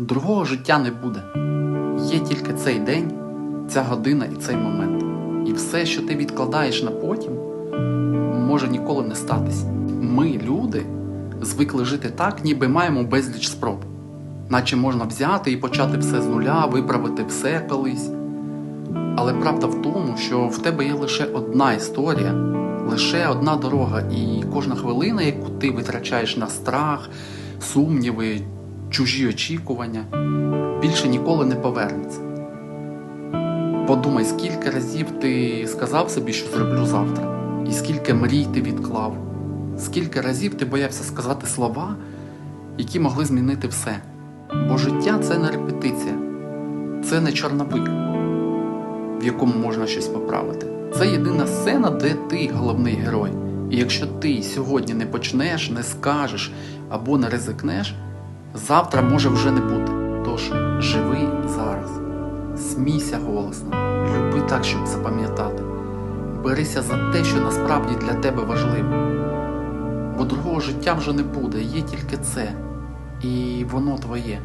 Другого життя не буде. Є тільки цей день, ця година і цей момент. І все, що ти відкладаєш на потім, може ніколи не статись. Ми, люди, звикли жити так, ніби маємо безліч спроб. Наче можна взяти і почати все з нуля, виправити все колись. Але правда в тому, що в тебе є лише одна історія, лише одна дорога, і кожна хвилина, яку ти витрачаєш на страх, сумніви, чужі очікування, більше ніколи не повернеться. Подумай, скільки разів ти сказав собі, що зроблю завтра, і скільки мрій ти відклав, скільки разів ти боявся сказати слова, які могли змінити все. Бо життя це не репетиція, це не чорновик, в якому можна щось поправити. Це єдина сцена, де ти головний герой. І якщо ти сьогодні не почнеш, не скажеш або не ризикнеш, завтра може вже не бути. Тож живи зараз, смійся голосно, люби так, щоб запам'ятати. Берися за те, що насправді для тебе важливо. Бо другого життя вже не буде, є тільки це, і воно твоє.